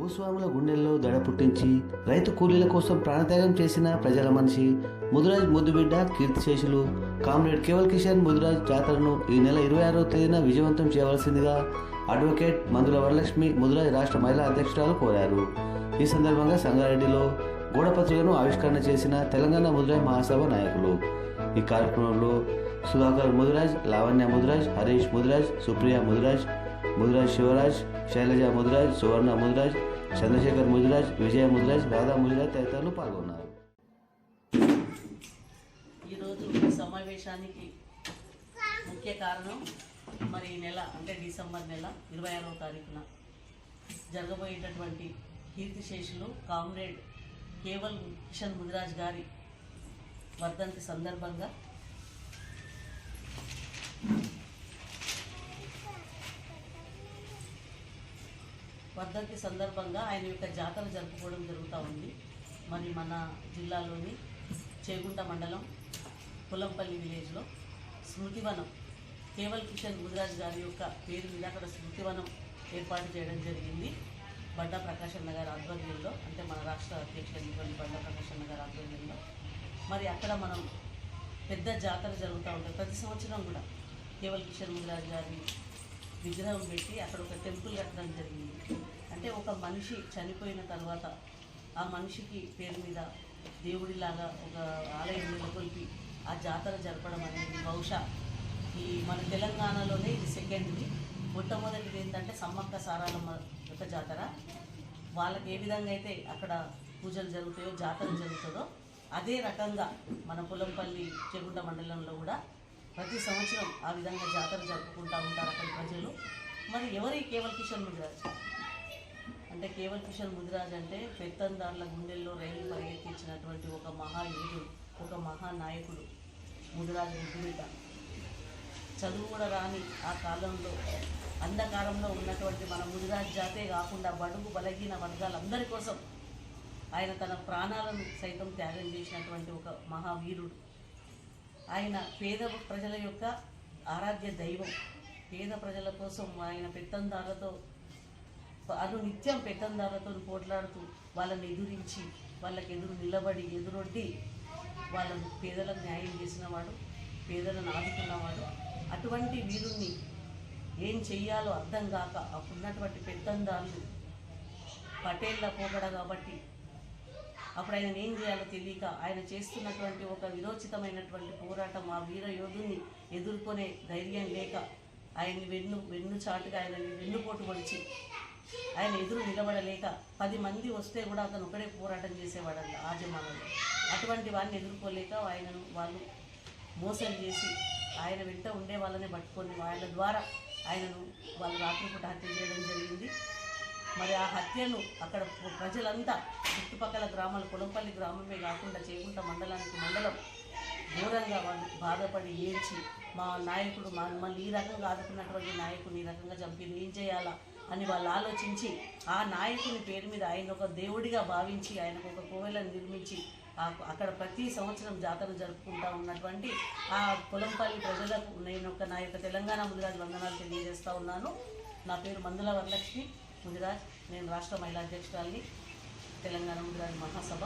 భూస్వాముల గుండెల్లో దడ పుట్టించి రైతు కూలీల కోసం ప్రాణత్యాగం చేసిన ప్రజల మనిషి ముదిరాజ్ ముద్దుబిడ్డ కీర్తిశేషులు కామ్రేడ్ కేవల్ కిషన్ ముదిరాజ్ జాతరను ఈ నెల ఇరవై ఆరవ తేదీన విజయవంతం చేయవలసిందిగా అడ్వకేట్ మందుల వరలక్ష్మి ముదిరాజ్ రాష్ట్ర మహిళా అధ్యక్షురాలు కోరారు. ఈ సందర్భంగా సంగారెడ్డిలో గోడపత్రికను ఆవిష్కరణ చేసిన తెలంగాణ ముదిరాజ్ మహాసభ నాయకులు. ఈ కార్యక్రమంలో సుధాకర్ ముదిరాజ్ లావణ్య ముదిరాజ్ హరీష్ ముదిరాజ్ సుప్రియ ముదిరాజ్ ముదిరాజ్ శివరాజ్ శైలజ ముదిరాజ్ సువర్ణ ముదిరాజ్ చంద్రశేఖర్ ముదిరాజ్ విజయ ముదిరాజ్ రాధా ముదిరాజ్ తదితరులు పాల్గొన్నారు. ఈరోజు ఈ సమావేశానికి ముఖ్య కారణం మరి ఈ నెల అంటే డిసెంబర్ నెల ఇరవై ఆరవ తారీఖున జరగబోయేటటువంటి కీర్తిశేషులు కామ్రేడ్ కేవల్ కిషన్ ముదిరాజ్ గారి వర్ధంతి సందర్భంగా వర్ధంతి సందర్భంగా ఆయన యొక్క జాతర జరుపుకోవడం జరుగుతూ ఉంది. మరి మన జిల్లాలోని చేగుంట మండలం పులంపల్లి విలేజ్లో స్మృతివనం కేవల్ కిషన్ ముదిరాజ్ గారి యొక్క పేరు మీద అక్కడ స్మృతివనం ఏర్పాటు చేయడం జరిగింది. బండా ప్రకాశన్న గారి ఆధ్వర్యంలో అంటే మన రాష్ట్ర అధ్యక్షులైనటువంటి బండా ప్రకాశన్న గారి ఆధ్వర్యంలో. మరి అక్కడ మనం పెద్ద జాతర జరుగుతూ ఉంటుంది. ప్రతి సంవత్సరం కూడా కేవల్ కిషన్ ముదిరాజ్ గారి విగ్రహం పెట్టి అక్కడ ఒక టెంపుల్ కట్టడం జరిగింది. అంటే ఒక మనిషి చనిపోయిన తర్వాత ఆ మనిషికి పేరు మీద దేవుడిలాగా ఒక ఆలయం నెలకొల్పి ఆ జాతర జరపడం అనేది బహుశా ఈ మన తెలంగాణలోనే ఇది సెకండ్ది. మొట్టమొదటిది ఏంటంటే సమ్మక్క సారాలమ్మ యొక్క జాతర. వాళ్ళకి ఏ విధంగా అయితే అక్కడ పూజలు జరుగుతాయో జాతర జరుగుతుందో అదే రకంగా మన పొలంపల్లి చెగుంట మండలంలో కూడా ప్రతి సంవత్సరం ఆ విధంగా జాతర జరుపుకుంటూ ఉంటారు అక్కడి ప్రజలు. మరి ఎవరి కేవల్ కిషన్ ముదిరాజ్ అంటే కేవల్ కిషన్ ముదిరాజ్ అంటే పెత్తందారుల గుండెల్లో రైలు పరిగెత్తించినటువంటి ఒక మహాయోధుడు ఒక మహానాయకుడు ముదిరాజు ముద్దుబిడ్డ చదువు కూడా రాని ఆ కాలంలో అంధకారంలో ఉన్నటువంటి మన ముదిరాజ్ జాతే కాకుండా బడుగు బలహీన వర్గాలందరి కోసం ఆయన తన ప్రాణాలను సైతం త్యాగం చేసినటువంటి ఒక మహావీరుడు. ఆయన పేద ప్రజల యొక్క ఆరాధ్య దైవం. పేద ప్రజల కోసం ఆయన పెత్తందారులతో అను నిత్యం పెత్తందారులతో పోట్లాడుతూ వాళ్ళని ఎదురించి వాళ్ళకి ఎదురు నిలబడి ఎదురొడ్డి వాళ్ళను పేదలకు న్యాయం చేసినవాడు పేదలను ఆదుకున్నవాడు. అటువంటి వీరుణ్ణి ఏం చెయ్యాలో అర్థం కాక అప్పుడున్నటువంటి పెత్తందారులు పటేళ్ళ పోకడ కాబట్టి అప్పుడు ఆయన ఏం చేయాలో తెలియక ఆయన చేస్తున్నటువంటి ఒక విరోచితమైనటువంటి పోరాటం ఆ వీర యోధుని ఎదుర్కొనే ధైర్యం లేక ఆయన్ని వెన్ను వెన్ను చాటుగా ఆయన వెన్నుపోటు పొడిచి ఆయన ఎదురు నిలబడలేక పది మంది వస్తే కూడా అతను ఒకడే పోరాటం చేసేవాడంట ఆ జమానాలో అటువంటి వాడిని ఎదుర్కోలేక ఆయనను వాళ్ళు మోసం చేసి ఆయన వెంట ఉండే వాళ్ళని పట్టుకొని వాళ్ళ ద్వారా ఆయనను వాళ్ళు రాత్రిపూట హత్య చేయడం జరిగింది. మరి ఆ హత్యను అక్కడ ప్రజలంతా చుట్టుపక్కల గ్రామాలు కొలంపల్లి గ్రామమే కాకుండా చేకుంట మండలానికి మండలం ఘోరంగా వాళ్ళు బాధపడి ఏడ్చి మా నాయకుడు మా ఈ రకంగా ఆదుకున్నటువంటి నాయకుడు ఈ రకంగా చంపింది ఏం చేయాలా? అని వాళ్ళు ఆలోచించి ఆ నాయకుని పేరు మీద ఆయన ఒక దేవుడిగా భావించి ఆయనకు ఒక కోవెలను నిర్మించి అక్కడ ప్రతి సంవత్సరం జాతర జరుపుకుంటా ఉన్నటువంటి ఆ పొలంపల్లి ప్రజలకు నేను ఒక నా యొక్క తెలంగాణ ముదిరాజు వందనాలు తెలియజేస్తూ ఉన్నాను. నా పేరు మందుల వరలక్ష్మి. ముదిరాజ్ నేను రాష్ట్ర మహిళా అధ్యక్షురాలిని. తెలంగాణ ముదిరాజ్ మహాసభ.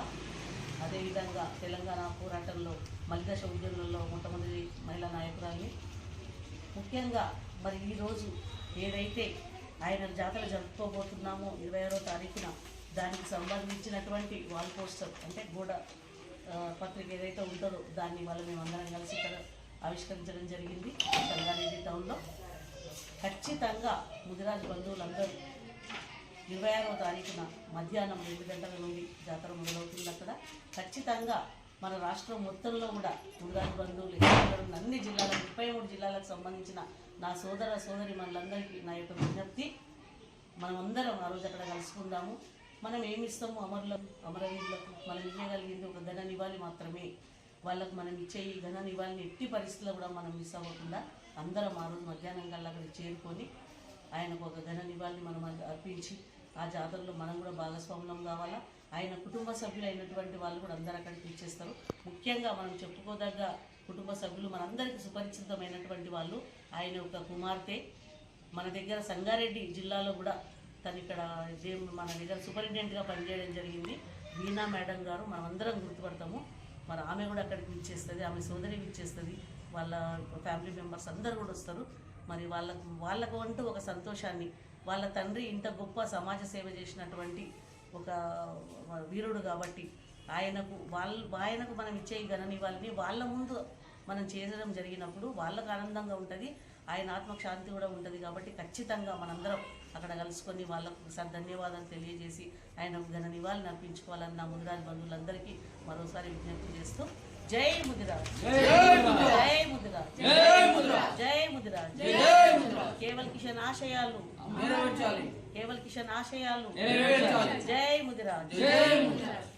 అదేవిధంగా తెలంగాణ పోరాటంలో మలిదశ ఉద్యమంలో మొట్టమొదటి మహిళా నాయకురాల్ని. ముఖ్యంగా మరి ఈరోజు ఏదైతే ఆయన జాతర జరుపుకోబోతున్నాము ఇరవై ఆరో తారీఖున. దానికి సంబంధించినటువంటి వాల్ పోస్టర్ అంటే గోడ పత్రిక ఏదైతే ఉంటుందో దాన్ని వాళ్ళు మేము అందరం కలిసి ఇక్కడ ఆవిష్కరించడం జరిగింది సంగారెడ్డి టౌన్లో. ఖచ్చితంగా ముదిరాజు బంధువులందరూ ఇరవై ఆరవ తారీఖున మధ్యాహ్నం రెండు గంటల నుండి జాతర మొదలవుతుంది అక్కడ. ఖచ్చితంగా మన రాష్ట్రం మొత్తంలో కూడా ముదిరాజు బంధువులు ఎక్కడ అన్ని జిల్లాలకు ముప్పై మూడు జిల్లాలకు సంబంధించిన నా సోదర సోదరి మనందరికీ నా యొక్క విజ్ఞప్తి. మనం అందరం ఆ రోజు అక్కడ కలుసుకుందాము. మనం ఏమిస్తాము ఇస్తాము? అమరులకు అమరవీరులకు మనం ఇవ్వగలిగింది ఒక ఘన నివాళి మాత్రమే. వాళ్ళకు మనం ఇచ్చే ఈ ఘన నివాళిని ఎట్టి పరిస్థితుల్లో కూడా మనం మిస్ అవ్వకుండా అందరం ఆ రోజు మధ్యాహ్నం కల్లా అక్కడ చేరుకొని ఆయనకు ఒక ఘన నివాళిని మనం అర్పించి ఆ జాతరలో మనం కూడా భాగస్వామ్యం కావాలా? ఆయన కుటుంబ సభ్యులైనటువంటి వాళ్ళు కూడా అందరూ అక్కడికి ఇచ్చేస్తారు ముఖ్యంగా మనం చెప్పుకోదగ్గ కుటుంబ సభ్యులు మనందరికీ సుపరిచితమైనటువంటి వాళ్ళు. ఆయన ఒక కుమార్తె. మన దగ్గర సంగారెడ్డి జిల్లాలో కూడా తను ఇక్కడ మన దగ్గర సూపరింటెండెంట్గా పనిచేయడం జరిగింది. వీణా మేడం గారు మనం అందరం గుర్తుపడతాము. మరి ఆమె కూడా అక్కడికి విచ్చేస్తుంది ఆమె సోదరి విచ్చేస్తుంది. వాళ్ళ ఫ్యామిలీ మెంబర్స్ అందరు కూడా వస్తారు. మరి వాళ్ళకు వాళ్ళకు అంటూ ఒక సంతోషాన్ని వాళ్ళ తండ్రి ఇంత గొప్ప సమాజ సేవ చేసినటువంటి ఒక వీరుడు కాబట్టి ఆయనకు వాళ్ళ ఆయనకు మనం ఇచ్చే ఈ గణని వాళ్ళని వాళ్ళ ముందు మనం చేయడం జరిగినప్పుడు వాళ్ళకు ఆనందంగా ఉంటుంది ఆయన ఆత్మకు శాంతి కూడా ఉంటుంది కాబట్టి ఖచ్చితంగా మనందరం అక్కడ కలుసుకొని వాళ్ళకు సార్ ధన్యవాదాలు తెలియజేసి ఆయన ఘన నివాళులు అర్పించుకోవాలని నా ముదిరాజ్ బంధువులందరికీ మరోసారి విజ్ఞప్తి చేస్తూ జై ముదిరాజ్ జై ముదిరాజ్ జై ముదిరాజ్ కేవల్ కిషన్ ఆశయాలు. కేవల్ కిషన్ ఆశయాలు. జై ముదిరాజ్ జై ముదిరాజ్.